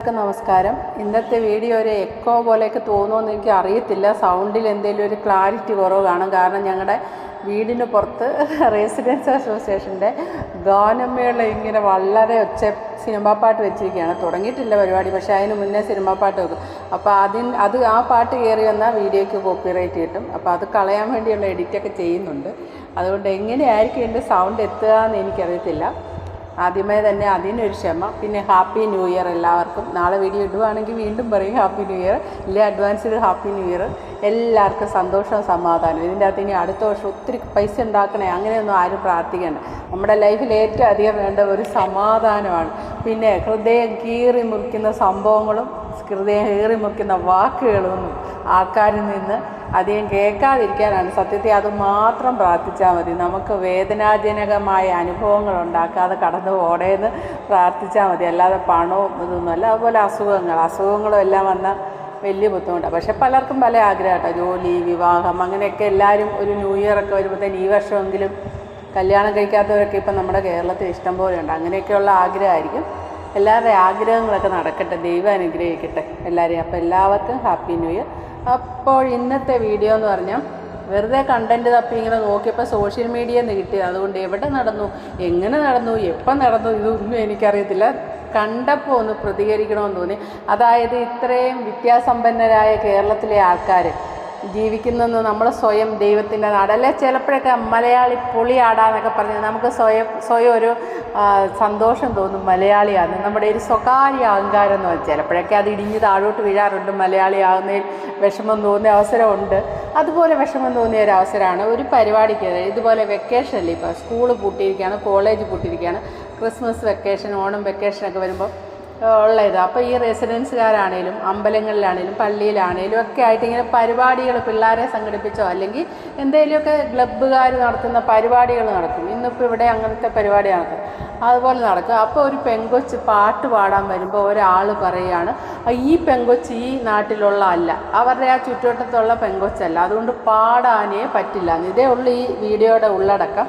എല്ലാവർക്കും നമസ്കാരം. ഇന്നത്തെ വീഡിയോ ഒരു എക്കോ പോലെയൊക്കെ തോന്നുമെന്ന് എനിക്ക് അറിയത്തില്ല. സൗണ്ടിൽ എന്തെങ്കിലും ഒരു ക്ലാരിറ്റി കുറവ് കാണും. കാരണം ഞങ്ങളുടെ വീടിന് പുറത്ത് റെസിഡൻസ് അസോസിയേഷന്റെ ഗാനമേള ഇങ്ങനെ വളരെ ഒച്ച സിനിമാ പാട്ട് വെച്ചിരിക്കുകയാണ്. തുടങ്ങിയിട്ടില്ല പരിപാടി പക്ഷേ അതിന് മുന്നേ സിനിമാ പാട്ട് വെക്കും. അപ്പോൾ അതിന് അത് ആ പാട്ട് കയറി വന്നാൽ വീഡിയോയ്ക്ക് കോപ്പിറൈറ്റ് കിട്ടും. അപ്പോൾ അത് കളയാൻ വേണ്ടിയുള്ള എഡിറ്റൊക്കെ ചെയ്യുന്നുണ്ട്. അതുകൊണ്ട് എങ്ങനെയായിരിക്കും എന്റെ സൗണ്ട് എത്തുക എന്ന് എനിക്കറിയത്തില്ല. ആദ്യമേ തന്നെ അതിനൊരു ക്ഷമ. പിന്നെ ഹാപ്പി ന്യൂ ഇയർ എല്ലാവർക്കും. നാളെ വീഡിയോ ഇടുവാണെങ്കിൽ വീണ്ടും പറയും ഹാപ്പി ന്യൂ ഇയർ. ഇല്ലേ അഡ്വാൻസ്ഡ് ഹാപ്പി ന്യൂ ഇയർ. എല്ലാവർക്കും സന്തോഷവും സമാധാനവും. ഇതിന്റെ അകത്ത് ഇനി അടുത്ത വർഷം ഒത്തിരി പൈസ ഉണ്ടാക്കണേ. അങ്ങനെയൊന്നും ആരും പ്രാർത്ഥിക്കേണ്ട. നമ്മുടെ ലൈഫിൽ ഏറ്റവും അധികം വേണ്ട ഒരു സമാധാനമാണ്. പിന്നെ ഹൃദയം കീറി മുറിക്കുന്ന സംഭവങ്ങളും ഹൃദയം ഏറി മുറിക്കുന്ന വാക്കുകളൊന്നും ആൾക്കാരിൽ നിന്ന് അധികം കേൾക്കാതിരിക്കാനാണ്. സത്യത്തെ അത് മാത്രം പ്രാർത്ഥിച്ചാൽ മതി. നമുക്ക് വേദനാജനകമായ അനുഭവങ്ങൾ ഉണ്ടാക്കാതെ കടന്നു പോടേന്ന് പ്രാർത്ഥിച്ചാൽ മതി. അല്ലാതെ പണവും ഇതൊന്നും അല്ല. അതുപോലെ അസുഖങ്ങൾ. അസുഖങ്ങളും എല്ലാം വന്ന വലിയ ബുദ്ധിമുട്ടാണ്. പക്ഷേ പലർക്കും പല ആഗ്രഹമാട്ടോ. ജോലി വിവാഹം അങ്ങനെയൊക്കെ എല്ലാവരും ഒരു ന്യൂ ഇയർ ഒക്കെ വരുമ്പോഴത്തേന് ഈ വർഷമെങ്കിലും കല്യാണം കഴിക്കാത്തവരൊക്കെ ഇപ്പം നമ്മുടെ കേരളത്തിൽ ഇഷ്ടം ഉണ്ട് അങ്ങനെയൊക്കെയുള്ള ആഗ്രഹമായിരിക്കും. എല്ലാവരുടെയും ആഗ്രഹങ്ങളൊക്കെ നടക്കട്ടെ ദൈവം അനുഗ്രഹിക്കട്ടെ എല്ലാവരെയും. അപ്പോൾ എല്ലാവർക്കും ഹാപ്പി ന്യൂ ഇയർ. അപ്പോൾ ഇന്നത്തെ വീഡിയോ എന്ന് പറഞ്ഞാൽ വെറുതെ കണ്ടന്റ് തപ്പി ഇങ്ങനെ നോക്കിയപ്പോൾ സോഷ്യൽ മീഡിയയിൽ നിന്ന് കിട്ടി. അതുകൊണ്ട് എവിടെ നടന്നു എങ്ങനെ നടന്നു എപ്പം നടന്നു ഇതൊന്നും എനിക്കറിയത്തില്ല. കണ്ടപ്പോൾ ഒന്ന് പ്രതികരിക്കണമെന്ന് തോന്നി. അതായത് ഇത്രയും വിദ്യാസമ്പന്നരായ കേരളത്തിലെ ആൾക്കാർ ജീവിക്കുന്നെന്ന് നമ്മൾ സ്വയം ദൈവത്തിന്റെ നാട്. അല്ലെ ചിലപ്പോഴൊക്കെ മലയാളി പൊളിയാടാന്നൊക്കെ പറഞ്ഞ് നമുക്ക് സ്വയം സ്വയം ഒരു സന്തോഷം തോന്നും മലയാളിയാണ് നമ്മുടെ ഒരു സ്വകാര്യ അഹങ്കാരം എന്ന് വെച്ചാൽ ചിലപ്പോഴൊക്കെ അത് ഇടിഞ്ഞ് താഴോട്ട് വീഴാറുണ്ട് മലയാളിയാകുന്നതിൽ വിഷമം തോന്നിയ അവസരമുണ്ട്. അതുപോലെ വിഷമം തോന്നിയ ഒരു അവസരമാണ് ഒരു പരിപാടിക്ക്. ഇതുപോലെ വെക്കേഷനല്ലേ ഇപ്പോൾ സ്കൂൾ പൂട്ടിയിരിക്കുകയാണ് കോളേജ് പൂട്ടിയിരിക്കുകയാണ്. ക്രിസ്മസ് വെക്കേഷൻ ഓണം വെക്കേഷനൊക്കെ വരുമ്പോൾ ഉള്ള ഇത് അപ്പോൾ ഈ റെസിഡൻസുകാരാണേലും അമ്പലങ്ങളിലാണേലും പള്ളിയിലാണേലും ഒക്കെ ആയിട്ട് ഇങ്ങനെ പരിപാടികൾ പിള്ളേരെ സംഘടിപ്പിച്ചോ അല്ലെങ്കിൽ എന്തെങ്കിലുമൊക്കെ ക്ലബ്ബുകാർ നടത്തുന്ന പരിപാടികൾ നടക്കും ഇന്നിപ്പോൾ ഇവിടെ അങ്ങനത്തെ പരിപാടി നടക്കും. അതുപോലെ നടക്കും. അപ്പോൾ ഒരു പെങ്കൊച്ച് പാട്ട് പാടാൻ വരുമ്പോൾ ഒരാൾ പറയുകയാണ് ഈ പെങ്കൊച്ച് ഈ നാട്ടിലുള്ള അല്ല. അവരുടെ ആ ചുറ്റുവട്ടത്തുള്ള പെങ്കൊച്ചല്ല. അതുകൊണ്ട് പാടാനേ പറ്റില്ല. ഇതേ ഉള്ളൂ ഈ വീഡിയോയുടെ ഉള്ളടക്കം.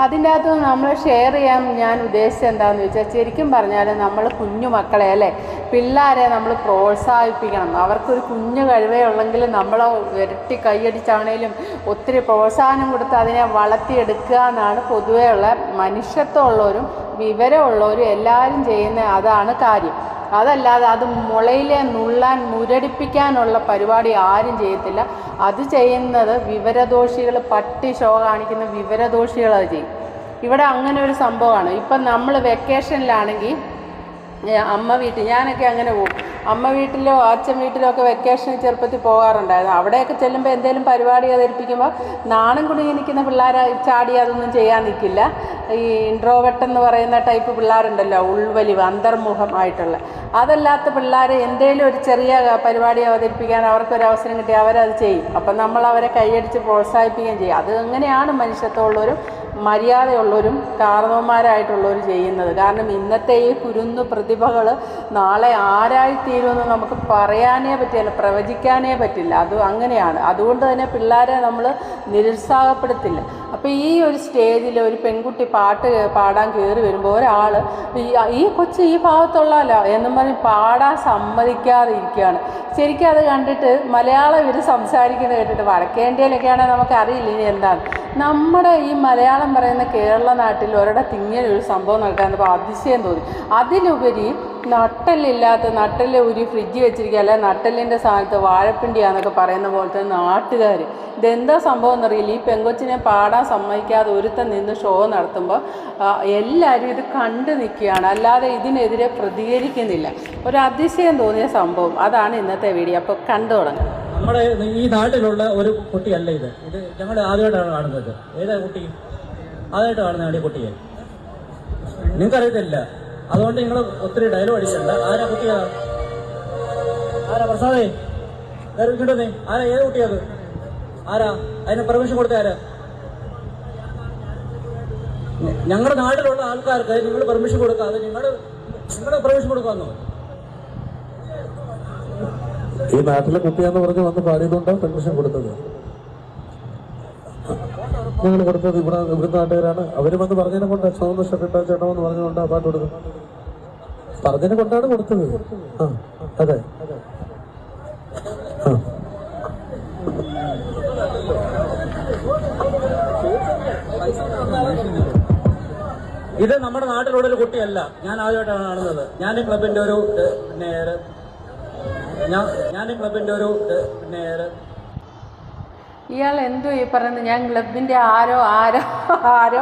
അതിന്റെ അകത്ത് നമ്മൾ ഷെയർ ചെയ്യാൻ ഞാൻ ഉദ്ദേശിച്ചത് എന്താണെന്ന് വെച്ചാൽ ശരിക്കും പറഞ്ഞാൽ നമ്മൾ കുഞ്ഞു മക്കളെ അല്ലേ? പിള്ളേരെ നമ്മൾ പ്രോത്സാഹിപ്പിക്കണം. അവർക്കൊരു കുഞ്ഞു കഴിവേ ഉള്ളെങ്കിൽ നമ്മൾ ഇരട്ടി കൈയടിച്ചാണേലും ഒത്തിരി പ്രോത്സാഹനം കൊടുത്ത് അതിനെ വളർത്തിയെടുക്കുക എന്നാണ് പൊതുവേ ഉള്ള മനുഷ്യത്വമുള്ളവരും വിവരമുള്ളവരും എല്ലാവരും ചെയ്യുന്ന അതാണ് കാര്യം. അതല്ലാതെ അത് മുളയിലെ നുള്ളാൻ മുരടിപ്പിക്കാനുള്ള പരിപാടി ആരും ചെയ്യത്തില്ല. അത് ചെയ്യുന്നത് വിവരദോഷികൾ പട്ടി ഷോ കാണിക്കുന്ന വിവരദോഷികൾ അത് ചെയ്യും. ഇവിടെ അങ്ങനെ ഒരു സംഭവമാണ്. ഇപ്പം നമ്മൾ വെക്കേഷനിലാണെങ്കിൽ അമ്മ വീട്ടിൽ ഞാനൊക്കെ അങ്ങനെ പോകും. അമ്മ വീട്ടിലോ അച്ഛൻ വീട്ടിലോ ഒക്കെ വെക്കേഷൻ ചെറുപ്പത്തിൽ പോകാറുണ്ടായിരുന്നു. അവിടെയൊക്കെ ചെല്ലുമ്പോൾ എന്തെങ്കിലും പരിപാടി അവതരിപ്പിക്കുമ്പോൾ നാണം കുടുങ്ങി നിൽക്കുന്ന പിള്ളേരെ ചാടി അതൊന്നും ചെയ്യാൻ നിൽക്കില്ല. ഈ ഇൻട്രോവെട്ട് എന്ന് പറയുന്ന ടൈപ്പ് പിള്ളേരുണ്ടല്ലോ ഉൾവലിവ് അന്തർമുഖമായിട്ടുള്ള അതല്ലാത്ത പിള്ളേർ എന്തെങ്കിലും ഒരു ചെറിയ പരിപാടി അവതരിപ്പിക്കാൻ അവർക്കൊരു അവസരം കിട്ടി അവരത് ചെയ്യും. അപ്പം നമ്മൾ അവരെ കൈയടിച്ച് പ്രോത്സാഹിപ്പിക്കുകയും ചെയ്യും. അത് അങ്ങനെയാണ് മനുഷ്യത്വമുള്ളവരും മര്യാദയുള്ളവരും കാരണവന്മാരായിട്ടുള്ളവർ ചെയ്യുന്നത്. കാരണം ഇന്നത്തെ ഈ കുരുന്ന് പ്രതിഭകൾ നാളെ ആരായിത്തീരുമെന്ന് നമുക്ക് പറയാനേ പറ്റില്ല പ്രവചിക്കാനേ പറ്റില്ല. അത് അങ്ങനെയാണ്. അതുകൊണ്ട് തന്നെ പിള്ളേരെ നമ്മൾ നിരുത്സാഹപ്പെടുത്തില്ല. അപ്പോൾ ഈ ഒരു സ്റ്റേജിൽ ഒരു പെൺകുട്ടി പാട്ട് പാടാൻ കയറി വരുമ്പോൾ ഒരാൾ ഈ കൊച്ച് ഈ ഭാഗത്തുള്ളതല്ല എന്നും പറഞ്ഞ് പാടാൻ സമ്മതിക്കാതെ ഇരിക്കുകയാണ് ശരിക്കും അത് കണ്ടിട്ട് മലയാളം ഇവർ സംസാരിക്കുന്നത് കേട്ടിട്ട് വടക്കേന്ത്യയിലൊക്കെയാണെങ്കിൽ നമുക്ക് അറിയില്ല ഇനി എന്താണ്. നമ്മുടെ ഈ മലയാളം പറയുന്ന കേരള നാട്ടിൽ ഒരിടെ തിങ്ങിയ ഒരു സംഭവം നടക്കാൻ അപ്പോൾ അതിശയം തോന്നി. അതിലുപരി നട്ടലില്ലാത്ത നട്ടൽ ഒരു ഫ്രിഡ്ജ് വെച്ചിരിക്കുക അല്ലെ നട്ടലിന്റെ സ്ഥാനത്ത് വാഴപ്പിണ്ടിയാന്നൊക്കെ പറയുന്ന പോലത്തെ നാട്ടുകാർ ഇതെന്താ സംഭവം എന്നറിയില്ല. ഈ പെങ്കൊച്ചിനെ പാടാൻ സമ്മതിക്കാതെ ഒരുത്തൻ നിന്ന് ഷോ നടത്തുമ്പോൾ എല്ലാവരും ഇത് കണ്ടു നിൽക്കുകയാണ്. അല്ലാതെ ഇതിനെതിരെ പ്രതികരിക്കുന്നില്ല. ഒരു അതിശയം തോന്നിയ സംഭവം. അതാണ് ഇന്നത്തെ വീഡിയോ. അപ്പോൾ കണ്ടു തുടങ്ങാം. നമ്മുടെ ഈ നാട്ടിലുള്ള ഒരു കുട്ടിയല്ല ഇത്. ഇത് ഞങ്ങൾ ആദ്യമായിട്ടാണ് കാണുന്നത്. ഏതാ കുട്ടി? ആദ്യമായിട്ട് കാണുന്നതാണ് ഈ കുട്ടിയെ. നിങ്ങൾക്കറിയത്തില്ല. അതുകൊണ്ട് നിങ്ങൾ ഒത്തിരി ഡയലോഗ് അടിച്ചിട്ടുണ്ട്. ആരാ കുട്ടിയാ? ആരാ പ്രസാദേ? വേറെ നീ ആരാ? ഏത് കുട്ടിയത് ആരാ? അതിന് പെർമിഷൻ കൊടുത്ത ആരാ? ഞങ്ങളുടെ നാട്ടിലുള്ള ആൾക്കാർക്ക് നിങ്ങൾ പെർമിഷൻ കൊടുക്കാതെ നിങ്ങൾ നിങ്ങളുടെ പെർമിഷൻ കൊടുക്കാന്നോ ഈ നാട്ടിലെ കുട്ടിയാന്ന് പറഞ്ഞ് വന്ന് പാടിയതുകൊണ്ടാണ് പെർമിഷൻ കൊടുത്തത്. ഞങ്ങൾ കൊടുത്തത് ഇവിടെ ഇവിടുത്തെ നാട്ടുകാരാണ്. അവർ വന്ന് പറഞ്ഞതിനെ കൊണ്ട് ചുവന്ന ഷർട്ട് ചേട്ടമെന്ന് പറഞ്ഞുകൊണ്ട് ആ പാട്ട് കൊടുക്കും പറഞ്ഞതിനെ കൊണ്ടാണ് കൊടുത്തത്. ആ അതെ. ഇത് നമ്മുടെ നാട്ടിലുള്ള ഒരു കുട്ടിയല്ല. ഞാൻ ആദ്യമായിട്ടാണ് കാണുന്നത്. ഞാൻ ഈ ക്ലബിന്റെ ഒരു- ഞാൻ ഞാൻ ഒരു ഇയാൾ എന്തോ ഈ പറയുന്നത്? ഞാൻ ക്ലബിന്റെ ആരോ ആരോ ആരോ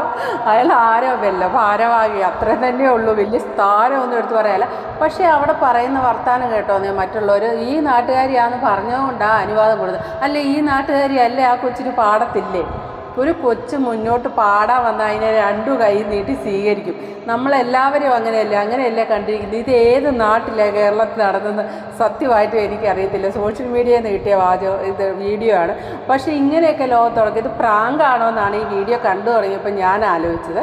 അയാൾ ആരോ വല്ല ഭാരവാഹി അത്ര തന്നെ ഉള്ളൂ. വലിയ സ്ഥാനമൊന്നും എടുത്തു പറയാല്ല പക്ഷേ അവിടെ പറയുന്ന വർത്താനം കേട്ടോ നീ മറ്റുള്ളവർ. ഈ നാട്ടുകാരിയാന്ന് പറഞ്ഞതുകൊണ്ടാണ് അനുവാദം കൊടുത്തത്. അല്ല ഈ നാട്ടുകാരി അല്ലേ ആ കൊച്ചിന് പാടത്തില്ലേ? ഒരു കൊച്ച് മുന്നോട്ട് പാടാൻ വന്നാൽ അതിനെ രണ്ടു കൈ നീട്ടി സ്വീകരിക്കും. നമ്മളെല്ലാവരും അങ്ങനെയല്ല? അങ്ങനെയല്ല കണ്ടിരിക്കുന്നത്? ഇത് ഏത് നാട്ടിലാണ് കേരളത്തിൽ നടന്നത്? സത്യമായിട്ടും എനിക്കറിയത്തില്ല. സോഷ്യൽ മീഡിയയിൽ നിന്ന് കിട്ടിയ വാചകം ഇത് വീഡിയോ ആണ്. പക്ഷേ ഇങ്ങനെയൊക്കെ ലോകത്തുടക്കം ഇത് പ്രാങ്കാണോ എന്നാണ് ഈ വീഡിയോ കണ്ടു തുടങ്ങിയപ്പോൾ ഞാൻ ആലോചിച്ചത്.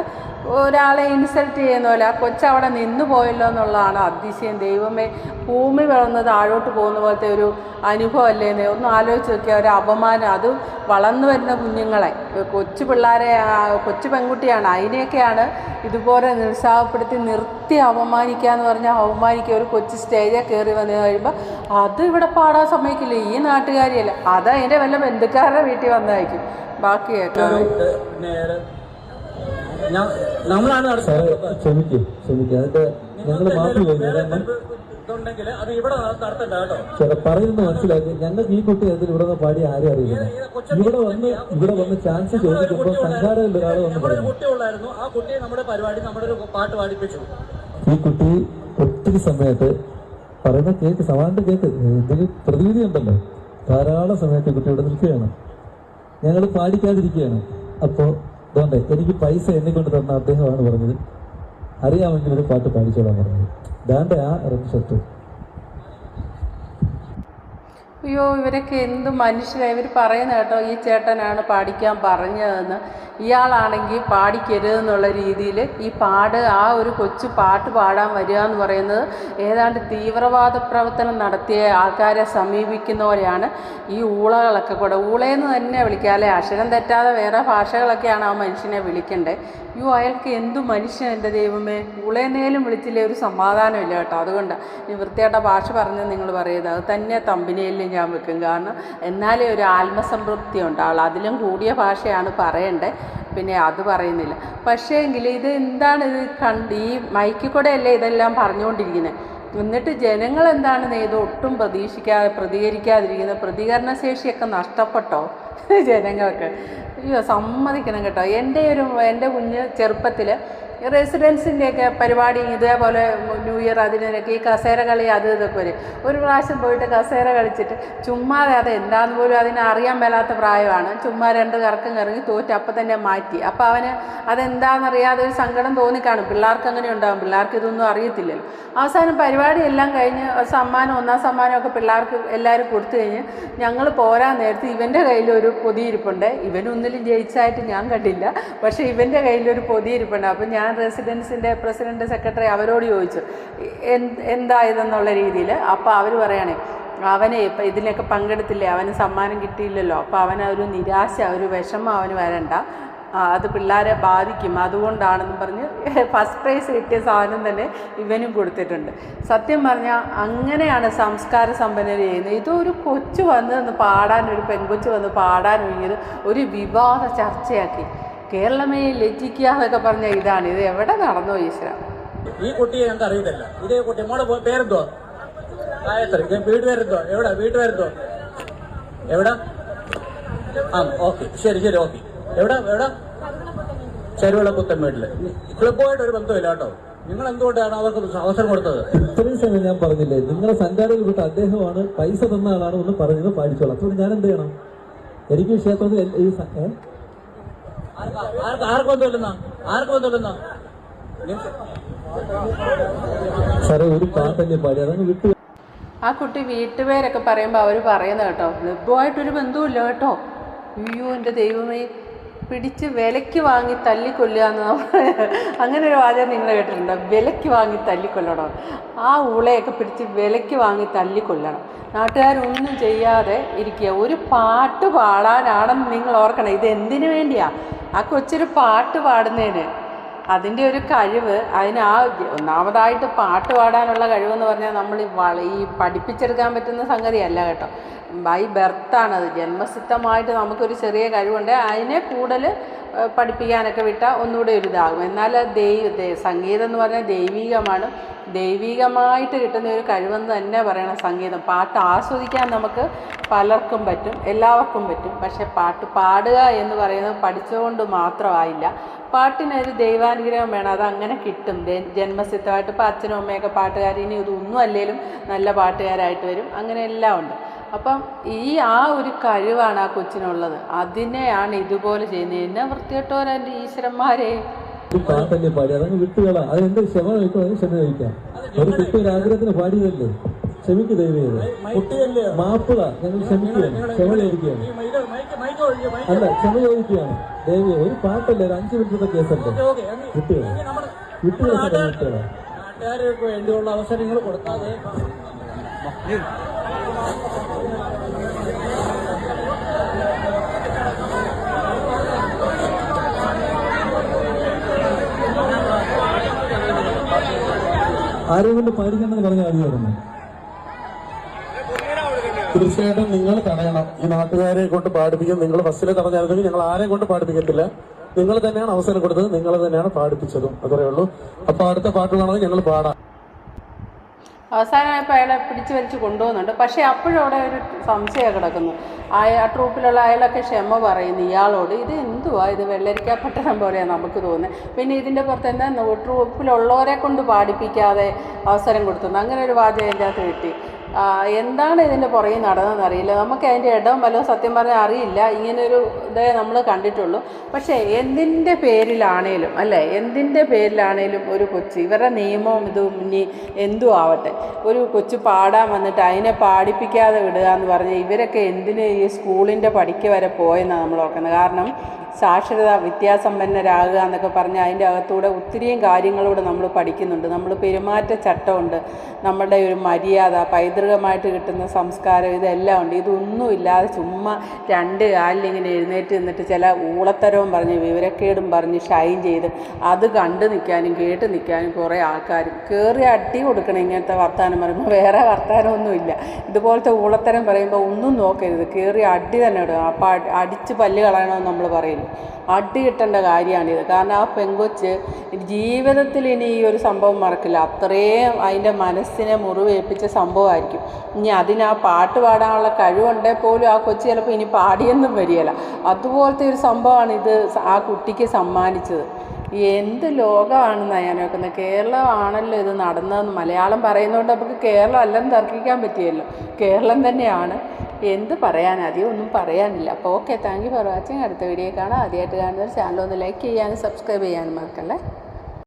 ഒരാളെ ഇൻസൾട്ട് ചെയ്യുന്ന പോലെ ആ കൊച്ചവിടെ നിന്നു പോയല്ലോ എന്നുള്ളതാണ് അതിശയം. ദൈവമേ ഭൂമി വളർന്ന് താഴോട്ട് പോകുന്ന പോലത്തെ ഒരു അനുഭവം അല്ലേ അല്ലേന്ന് ഒന്ന് ആലോചിച്ച് നോക്കിയാൽ ഒരു അപമാനം. അത് വളർന്നു വരുന്ന കുഞ്ഞുങ്ങളെ. കൊച്ചു പിള്ളേരെ കൊച്ചു പെൺകുട്ടിയാണ്. അതിനെയൊക്കെയാണ് ഇതുപോലെ നിരുത്സാഹപ്പെടുത്തി നിർത്തി അപമാനിക്കുക എന്ന് പറഞ്ഞാൽ അപമാനിക്കുക. ഒരു കൊച്ചു സ്റ്റേജിൽ കയറി വന്നു കഴിയുമ്പോൾ അത് ഇവിടെ പാടാൻ സമ്മതിക്കില്ല? ഈ നാട്ടുകാരിയല്ല? അത് അതിന്റെ വല്ല ബന്ധുക്കാരുടെ വീട്ടിൽ വന്നതായിരിക്കും ബാക്കി കേൾക്കാം ഒരു ഏഹ്, പിന്നെ ഒരു- ഞാൻ- നമ്മളാണ് ക്ഷമിക്കേ ഞങ്ങൾ മാപ്പ് പറയുന്നത് മനസ്സിലാക്കി. ഞങ്ങൾക്ക് ഈ കുട്ടി അതിൽ ഇവിടെ നിന്ന് പാടി ആരും അറിയില്ല. ഇവിടെ വന്ന് ഇവിടെ വന്ന് ചാൻസ് ചോദിക്കുമ്പോൾ സംഘാടകരിൽ ഒരാൾ വന്ന് പറഞ്ഞു. ആ കുട്ടിയെ നമ്മുടെ പരിപാടി നമ്മുടെ ഒരു പാട്ട് പാടിപ്പിച്ചു. ഈ കുട്ടി ഒത്തിരി സമയത്ത് പറയുന്ന കേക്ക് സമാനത്തെ കേക്ക് ഇതിന് പ്രതിവിധി ഉണ്ടല്ലോ. ധാരാളം സമയത്ത് കുട്ടി ഇവിടെ നിൽക്കുകയാണ്. ഞങ്ങൾ പാടിക്കാതിരിക്കുകയാണ്. അപ്പോൾ അതുകൊണ്ട് എനിക്ക് പൈസ എണ്ണിക്കൊണ്ട് തന്ന അദ്ദേഹമാണ് പറഞ്ഞത്. അറിയാമെങ്കിൽ ഒരു പാട്ട് പാടിച്ചോളാൻ പറഞ്ഞത്. ദാന്റെ ആ റെഡ് അയ്യോ ഇവരൊക്കെ എന്ത് മനുഷ്യരാണ് ഇവർ പറയുന്ന കേട്ടോ ഈ ചേട്ടനാണ് പാടിക്കാൻ പറഞ്ഞതെന്ന്. ഇയാളാണെങ്കിൽ പാടിക്കരുതെന്നുള്ള രീതിയിൽ ഈ പാട് ആ ഒരു കൊച്ചു പാട്ട് പാടാൻ വരിക എന്ന് പറയുന്നത് ഏതാണ്ട് തീവ്രവാദ പ്രവർത്തനം നടത്തിയ ആൾക്കാരെ സമീപിക്കുന്ന പോലെയാണ് ഈ ഊളകളൊക്കെ കൂടെ. ഊളയെന്ന് തന്നെ വിളിക്കുക അല്ലെ അക്ഷരം തെറ്റാതെ വേറെ ഭാഷകളൊക്കെയാണ് ആ മനുഷ്യനെ വിളിക്കേണ്ടത് അയ്യോ അയാൾക്ക് എന്തു മനുഷ്യൻ എന്റെ ദൈവമേ? ഉളേനേലും വിളിച്ചില്ലേ ഒരു സമാധാനമില്ല കേട്ടോ. അതുകൊണ്ട് ഈ വൃത്തിയായിട്ട ഭാഷ പറഞ്ഞ് നിങ്ങൾ പറയുന്നത് അത് തന്നെ തമ്പിനേലും ഞാൻ വെക്കും. കാരണം എന്നാലേ ഒരു ആത്മസംതൃപ്തി ഉണ്ടാവുള്ളൂ. അതിലും കൂടിയ ഭാഷയാണ് പറയേണ്ടത് പിന്നെ അത് പറയുന്നില്ല. പക്ഷേ എങ്കിൽ ഇത് എന്താണ് ഇത് കണ്ട് ഈ മൈക്കിൽ കൂടെ അല്ലേ ഇതെല്ലാം പറഞ്ഞുകൊണ്ടിരിക്കുന്നത് എന്നിട്ട് ജനങ്ങൾ എന്താണ് ഇത് ഒട്ടും പ്രതീക്ഷിക്കാതെ പ്രതികരിക്കാതിരിക്കുന്നത് പ്രതികരണശേഷിയൊക്കെ നഷ്ടപ്പെട്ടോ? ജനങ്ങൾക്ക്. അയ്യോ സമ്മതിക്കണം കേട്ടോ. എന്റെ ഒരു എന്റെ കുഞ്ഞ് ചെറുപ്പത്തിൽ റെസിഡൻസിന്റെയൊക്കെ പരിപാടി ഇതേപോലെ ന്യൂ ഇയർ അതിനൊക്കെ ഈ കസേര കളി അത് ഇതൊക്കെ വരും. ഒരു പ്രാവശ്യം പോയിട്ട് കസേര കളിച്ചിട്ട് ചുമ്മാതെ അത് എന്താന്ന് പോലും അതിനെ അറിയാൻ മേലാത്ത പ്രായമാണ്. ചുമ്മാ രണ്ട് കറക്കം കറങ്ങി തോറ്റ് അപ്പം തന്നെ മാറ്റി. അപ്പോൾ അവന് അതെന്താണെന്നറിയാതെ ഒരു സങ്കടം തോന്നിക്കാണും. പിള്ളേർക്ക് അങ്ങനെ ഉണ്ടാകും പിള്ളേർക്ക് ഇതൊന്നും അറിയത്തില്ലല്ലോ. അവസാനം പരിപാടി എല്ലാം കഴിഞ്ഞ് സമ്മാനം ഒന്നാം സമ്മാനമൊക്കെ പിള്ളേർക്ക് എല്ലാവരും കൊടുത്തു കഴിഞ്ഞ് ഞങ്ങൾ പോരാൻ നേരത്ത് ഇവന്റെ കയ്യിലൊരു പൊതിയിരിപ്പുണ്ട്. ഇവനൊന്നിലും ജയിച്ചായിട്ട് ഞാൻ കണ്ടില്ല. പക്ഷേ ഇവന്റെ കയ്യിലൊരു പൊതിയിരിപ്പുണ്ട്. അപ്പം ഞാൻ റെസിഡൻസിന്റെ പ്രസിഡന്റ് സെക്രട്ടറി അവരോട് ചോദിച്ചു എന്ത് ഇതെന്നുള്ള രീതിയിൽ അപ്പോൾ അവർ പറയണേ അവനെ ഇപ്പം ഇതിലൊക്കെ പങ്കെടുത്തില്ലേ അവന് സമ്മാനം കിട്ടിയില്ലല്ലോ അപ്പോൾ അവന് ഒരു നിരാശ ഒരു വിഷമം അവന് വരണ്ട. അത് പിള്ളേരെ ബാധിക്കും അതുകൊണ്ടാണെന്ന് പറഞ്ഞ് ഫസ്റ്റ് പ്രൈസ് കിട്ടിയ സാധനം തന്നെ ഇവനും കൊടുത്തിട്ടുണ്ട്. സത്യം പറഞ്ഞാൽ അങ്ങനെയാണ് സംസ്കാര സമ്പന്നർ ചെയ്യുന്നത്. ഇതൊരു കൊച്ചു വന്ന് പാടാൻ ഒരു പെൺകൊച്ചു വന്ന് പാടാൻ ഒരു വിവാദ ചർച്ചയാക്കി. കേരളമേ ലജ്ജിക്കുക എന്നൊക്കെ പറഞ്ഞ ഇതാണ്. ഇത് എവിടെ നടന്നോ ഈശ്വര? ഈ കുട്ടിയെ ഞങ്ങൾക്ക് അറിയത്തില്ല. ഇതേ കുട്ടി മോളെ പേരെന്തോ ഗായത്രി വീട്ടുപേരെന്തോ എവിടെ? വീട്ടുപേരെന്തോ എവിടെ? ആ ഓക്കെ. ശരി ശരി ഓക്കെ. എവിടെ? എവിടെ? ചെരുവിള പുത്തൻ വീട്ടിൽ. ക്ലബുമായിട്ട് ഒരു ബന്ധമില്ല കേട്ടോ. നിങ്ങൾ എന്തുകൊണ്ടാണ് അവർക്ക് അവസരം കൊടുത്തത്? ഇത്രയും സമയം ഞാൻ പറഞ്ഞില്ലേ നിങ്ങളെ സഞ്ചാരികൾ വിട്ട അദ്ദേഹമാണ് പൈസ തന്ന ആളാണ് ഒന്ന് പറഞ്ഞത് പാലിച്ചോളാം. അതുകൊണ്ട് ഞാൻ എന്ത് ചെയ്യണം? എനിക്ക് ക്ഷേത്രത്തിൽ ഈ? ആർക്ക് ആർക്ക് ആർക്ക് ബന്ധമില്ലെന്നാ ആർക്ക് ബന്ധമില്ലെന്നാ സാറേ ഒരു പാട്ടല്ലേ പാടി അതങ്ങ് വിട്ടു. ആ കുട്ടി വീട്ടുപേരൊക്കെ പറയുമ്പോൾ അവർ പറയുന്ന കേട്ടോ ലഭ്യമായിട്ടൊരു ബന്ധവുമില്ല കേട്ടോ. അയ്യോ എന്റെ ദൈവമേ പിടിച്ച് വിലയ്ക്ക് വാങ്ങി തല്ലിക്കൊല്ലുക എന്ന് നമ്മൾ അങ്ങനെ ഒരു വാചകം നിങ്ങൾ കേട്ടിട്ടുണ്ടോ? വിലയ്ക്ക് വാങ്ങി തല്ലിക്കൊല്ലണം. ആ ഉളയൊക്കെ പിടിച്ച് വിലയ്ക്ക് വാങ്ങി തല്ലിക്കൊല്ലണം. നാട്ടുകാരൊന്നും ചെയ്യാതെ ഇരിക്കുക. ഒരു പാട്ട് പാടാനാണെന്ന് നിങ്ങൾ ഓർക്കണം. ഇത് എന്തിനു വേണ്ടിയാ? ആ കൊച്ചൊരു പാട്ട് പാടുന്നതിന്. അതിന്റെ ഒരു കഴിവ് അതിന് ആ ഒന്നാമതായിട്ട് പാട്ട് പാടാനുള്ള കഴിവെന്ന് പറഞ്ഞാൽ നമ്മൾ ഈ പഠിപ്പിച്ചെടുക്കാൻ പറ്റുന്ന സംഗതിയല്ല കേട്ടോ. ബൈ ബെർത്താണത്. ജന്മസിദ്ധമായിട്ട് നമുക്കൊരു ചെറിയ കഴിവുണ്ട്. അതിനെ കൂടുതൽ പഠിപ്പിക്കാനൊക്കെ വിട്ടാൽ ഒന്നുകൂടെ ഒരു ഇതാകും. എന്നാൽ ദൈവ സംഗീതം എന്ന് പറഞ്ഞാൽ ദൈവികമാണ്. ദൈവികമായിട്ട് കിട്ടുന്ന ഒരു കഴിവെന്ന് തന്നെ പറയണം സംഗീതം. പാട്ട് ആസ്വദിക്കാൻ നമുക്ക് പലർക്കും പറ്റും എല്ലാവർക്കും പറ്റും. പക്ഷേ പാട്ട് പാടുക എന്ന് പറയുന്നത് പഠിച്ചുകൊണ്ട് മാത്രമായില്ല. പാട്ടിനൊരു ദൈവാനുഗ്രഹം വേണം. അത് അങ്ങനെ കിട്ടും. ജന്മസിദ്ധമായിട്ട് ഇപ്പോൾ അച്ഛനും അമ്മയൊക്കെ പാട്ടുകാർ ഇനി ഇതൊന്നും അല്ലേലും നല്ല പാട്ടുകാരായിട്ട് വരും. അങ്ങനെ എല്ലാം ഉണ്ട്. അപ്പം ഈ ആ ഒരു കഴിവാണ് ആ കൊച്ചിനുള്ളത്. അതിനെയാണ് ഇതുപോലെ ചെയ്യുന്നത്. എന്നെ വൃത്തികെട്ടവരെന്റെ ഈശ്വരന്മാരെ? ഒരു പാട്ടല്ലേ പാടി അതങ്ങ് വിട്ടുകളാ. അത് എന്റെ ക്ഷമ അതിന് ക്ഷമ കഴിക്കാം ഒരു കുട്ടി ഒരു ആഗ്രഹത്തിന് പാടിയതല്ലേ? ക്ഷമിക്ക് ദൈവം മാപ്പിള ഞങ്ങൾ ക്ഷമിക്കുകയാണ്. ക്ഷമ ചോദിക്കുകയാണ്. അല്ല ക്ഷമ ചോദിക്കുകയാണ്. ദേവി ഒരു പാട്ടല്ല ഒരു അഞ്ച് മിനിറ്റത്തെ കേസല്ലേ? ഓക്കെ കുട്ടികളെ നാട്ടുകാർക്ക് വേണ്ടിയുള്ള അവസരങ്ങൾ കൊടുക്കാതെ ആരെയും കൊണ്ട് പാടിക്കണമെന്ന് പറഞ്ഞാൽ മതിയായിരുന്നു തീർച്ചയായിട്ടും നിങ്ങൾ തടയണം. ഈ നാട്ടുകാരെ കൊണ്ട് പാടിപ്പിക്കും നിങ്ങൾ ബസ്സിൽ തടഞ്ഞായിരുന്നെങ്കിൽ ഞങ്ങൾ ആരെയും കൊണ്ട് പാടിപ്പിക്കത്തില്ല. നിങ്ങൾ തന്നെയാണ് അവസരം കൊടുത്തത്. നിങ്ങൾ തന്നെയാണ് പാടിപ്പിച്ചതും. അത്രേ ഉള്ളൂ. അപ്പൊ അടുത്ത പാട്ട് വേണമെങ്കിൽ ഞങ്ങൾ പാടാം. അവസാനമായപ്പോൾ അയാളെ പിടിച്ചു വലിച്ച് കൊണ്ടുപോകുന്നുണ്ട്. പക്ഷേ അപ്പോഴും അവിടെ ഒരു സംശയം കിടക്കുന്നു. ആ ട്രൂപ്പിലുള്ള അയാളൊക്കെ ക്ഷമ പറയുന്നു. ഇയാളോട് ഇത് എന്തുവാ? ഇത് വെള്ളരിക്കപ്പെട്ടണം പോലെയാണ് നമുക്ക് തോന്നുന്നത് പിന്നെ ഇതിന്റെ പുറത്ത് എന്താ? ട്രൂപ്പിലുള്ളവരെ കൊണ്ട് പാടിപ്പിക്കാതെ അവസരം കൊടുത്തുന്നു അങ്ങനെ ഒരു വാചകം ഇതിന്റെ അകത്ത് കിട്ടി. എന്താണ് ഇതിന്റെ പുറകെ നടന്നതെന്ന് അറിയില്ല. നമുക്ക് അതിന്റെ ഇടവും വല്ലതും സത്യം പറഞ്ഞാൽ അറിയില്ല. ഇങ്ങനൊരു ഇതേ നമ്മൾ കണ്ടിട്ടുള്ളൂ. പക്ഷേ എന്തിന്റെ പേരിലാണേലും അല്ലേ? എന്തിന്റെ പേരിലാണേലും ഒരു കൊച്ച് ഇവരുടെ നിയമവും ഇതും ഇനി എന്തും ആവട്ടെ. ഒരു കൊച്ച് പാടാൻ വന്നിട്ട് അതിനെ പാടിപ്പിക്കാതെ വിടുക എന്ന് പറഞ്ഞാൽ ഇവരൊക്കെ എന്തിന് ഈ സ്കൂളിന്റെ പഠിക്ക് വരെ പോയെന്നാണ് നമ്മൾ ഓർക്കുന്നത്? കാരണം സാക്ഷരത വിദ്യാസമ്പന്നരാകുക എന്നൊക്കെ പറഞ്ഞാൽ അതിന്റെ അകത്തൂടെ ഒത്തിരിയും കാര്യങ്ങളോട് നമ്മൾ പഠിക്കുന്നുണ്ട്. നമ്മൾ പെരുമാറ്റ ചട്ടമുണ്ട് നമ്മുടെ ഒരു മര്യാദ പൈതൃകമായിട്ട് കിട്ടുന്ന സംസ്കാരം ഇതെല്ലാം ഉണ്ട്. ഇതൊന്നും ഇല്ലാതെ ചുമ്മാ രണ്ട് കാലിലിങ്ങനെ എഴുന്നേറ്റ് നിന്നിട്ട് ചില ഊളത്തരവും പറഞ്ഞ് വിവരക്കേടും പറഞ്ഞ് ഷൈൻ ചെയ്ത് അത് കണ്ടു നിൽക്കാനും കേട്ട് നിൽക്കാനും കുറേ ആൾക്കാർ കയറി അടി കൊടുക്കണം ഇങ്ങനത്തെ വർത്തമാനം പറയുമ്പോൾ വേറെ വർത്തമാനമൊന്നുമില്ല ഇതുപോലത്തെ ഊളത്തരം പറയുമ്പോൾ ഒന്നും നോക്കരുത്. കയറി അടി തന്നെ ഇടുക. അപ്പോൾ അടിച്ച് പല്ല് കളയണമെന്ന് നമ്മൾ പറയുന്നു അടി കിട്ടേണ്ട കാര്യമാണിത് കാരണം ആ പെങ്കൊച്ച് ജീവിതത്തിൽ ഇനി ഈ ഒരു സംഭവം മറക്കില്ല. അത്രയും അതിന്റെ മനസ്സിനെ മുറിവേൽപ്പിച്ച സംഭവമായിരിക്കും. ഇനി അതിന് ആ പാട്ട് പാടാനുള്ള കഴിവുണ്ടെങ്കിൽ പോലും ആ കൊച്ചു ചിലപ്പോൾ ഇനി പാടിയെന്നും വരികയില്ല. അതുപോലത്തെ ഒരു സംഭവമാണ് ഇത് ആ കുട്ടിക്ക് സമ്മാനിച്ചത്. എന്ത് ലോകമാണെന്നാണ് ഞാൻ നോക്കുന്നത് കേരളമാണല്ലോ ഇത് നടന്നതെന്ന് മലയാളം പറയുന്നതുകൊണ്ട് നമുക്ക് കേരളം അല്ലെന്ന് തർക്കിക്കാൻ പറ്റിയല്ലോ. കേരളം തന്നെയാണ്. എന്ത് പറയാൻ അധികം ഒന്നും പറയാനില്ല. അപ്പോൾ okay thank you for watching. അടുത്ത വീഡിയോ കാണാം. ആദ്യമായിട്ട് കാണുന്നവർ ചാനൽ ഒന്ന് ലൈക്ക് ചെയ്യാനും സബ്സ്ക്രൈബ് ചെയ്യാനും മറക്കല്ലേ?